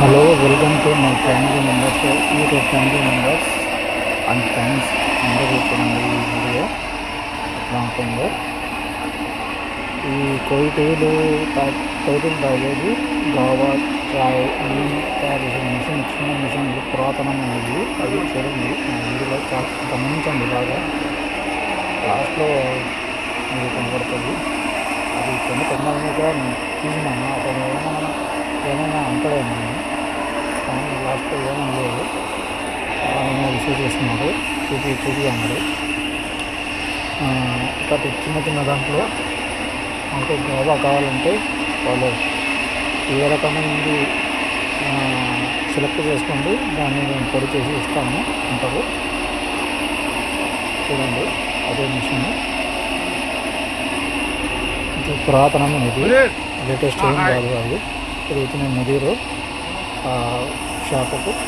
Hello welcome to my family members YouTube family members and friends అందరూ చూడండి ఈ video ఎట్లా ఉంటుందో ఈ కొయిటీలు కొయిటీలు తాగేది గోవా చాయ్ అన్ని తయారు చేసే మిషన్ చిన్న మిషన్లు పురాతనమైనది. అది చూడండి నా వీడియోలో చాలా గమనించండి బాగా. లాస్ట్లో మీరు కనబడుతుంది. అది కొన్ని తొందరగా తీసినాను అతను ఏమైనా ఏమైనా అంటాడేమో లాస్ట్లో ఏమీ లేదు రిసీవ్ చేస్తున్నారు. చూపి చూపి ఒకటి చిన్న చిన్న దాంట్లో మనకు గోవా కావాలంటే వాళ్ళు ఏ రకమైనది సెలెక్ట్ చేసుకోండి. దాన్ని మేము పొడి చేసి ఇస్తాము అంటారు. చూడండి. అదే మిషన్. ఇది పురాతనమైనది. లేటెస్ట్ ఏం కాదు అది. తిరుగుతున్న ముదీరు. শাহ